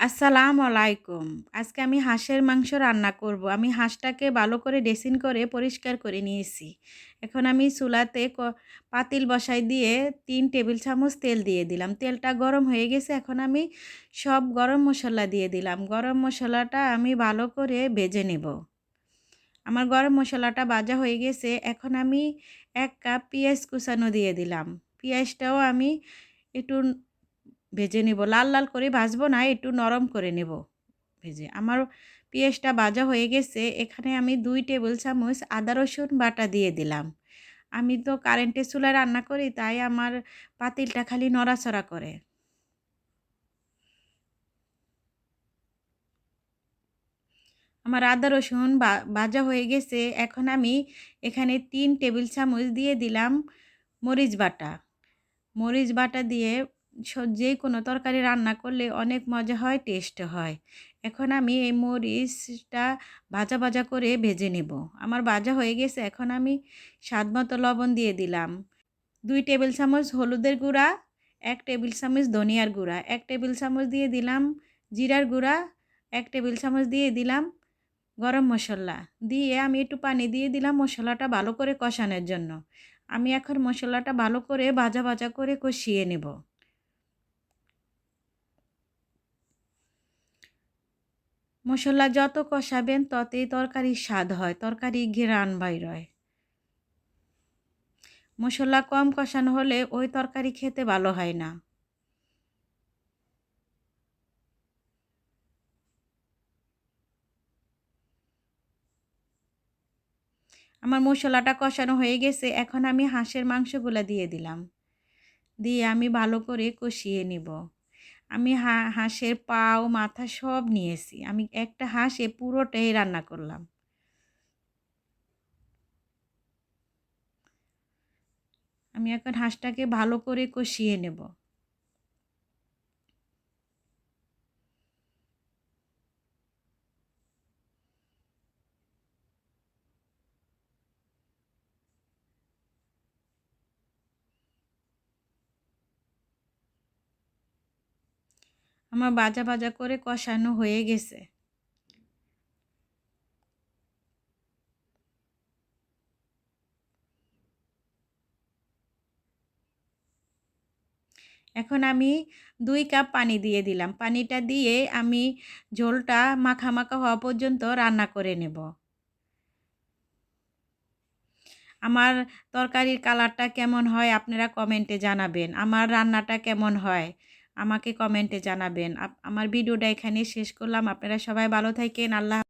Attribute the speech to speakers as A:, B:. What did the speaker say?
A: আসসালামু আলাইকুম। আজকে আমি হাঁসের মাংস রান্না করব। আমি হাঁসটাকে ভালো করে ড্রেসিং করে পরিষ্কার করে নিয়েছি। এখন আমি চুলাতে পাতিল বসাই দিয়ে তিন টেবিল চামচ তেল দিয়ে দিলাম। তেলটা গরম হয়ে গেছে। এখন আমি সব গরম মশলা দিয়ে দিলাম। গরম মশলাটা আমি ভালো করে ভেজে নেব। আমার গরম মশলাটা ভাজা হয়ে গেছে। এখন আমি এক কাপ পেঁয়াজ কুচানো দিয়ে দিলাম। পেঁয়াজটাও আমি একটু ভেজে নেব। লাল লাল করে ভাজবো না, একটু নরম করে নেব। ভেজে। আমার পেঁয়াজটা ভাজা হয়ে গেছে। এখানে আমি দুই টেবিল চামচ আদা, রসুন বাটা দিয়ে দিলাম। আমি তো কারেন্টের চুলায় রান্না করি, তাই আমার পাতিলটা খালি নড়াচড়া করে। আমার আদা, রসুন ভাজা হয়ে গেছে। এখন আমি এখানে তিন টেবিল চামচ দিয়ে দিলাম মরিচ বাটা। মরিচ বাটা দিয়ে যে কোনো তরকারি রান্না করলে অনেক মজা হয় টেস্ট হয়। এখন আমি এই মরিচটা ভাজা ভাজা করে ভেজে নেব। আমার ভাজা হয়ে গেছে, এখন আমি স্বাদ মতো লবণ দিয়ে দিলাম। দুই টেবিল চামচ হলুদের গুঁড়া, এক টেবিল চামচ ধনিয়ার গুঁড়া, এক টেবিল চামচ দিয়ে দিলাম জিরার গুঁড়া, এক টেবিল চামচ দিয়ে দিলাম গরম মশলা। দিয়ে আমি একটু পানি দিয়ে দিলাম মশলাটা ভালো করে কষানোর জন্য। আমি এখন মশলাটা ভালো করে ভাজা ভাজা করে কষিয়ে নেব। মশলা যত কষাবেন, ততই তরকারির স্বাদ হয়, তরকারি ঘেরান বাইরয় মশলা কম কষানো হলে ওই তরকারি খেতে ভালো হয় না। আমার মশলাটা কষানো হয়ে গেছে, এখন আমি হাঁসের মাংসগুলো দিয়ে দিলাম। দিয়ে আমি ভালো করে কষিয়ে নিব। আমি হাঁসের পাও, মাথা সব নিয়েছি। আমি একটা হাঁসে পুরোটাই রান্না করলাম। আমি এখন হাঁসটাকে ভালো করে কষিয়ে নেব। আমার বাজা বাজা করে কষানো হয়ে গেছে। এখন আমি দুই কাপ পানি দিয়ে দিলাম। পানিটা দিয়ে আমি ঝোলটা মাখা মাখা হওয়া পর্যন্ত রান্না করে নেব। আমার তরকারির কালারটা কেমন হয় আপনারা কমেন্টে জানাবেন। আমার রান্নাটা কেমন হয়? আমাকে কমেন্টে জানাবেন। আমার ভিডিওটা এখানে শেষ করলাম। আপনারা সবাই ভালো থাকেন। আল্লাহ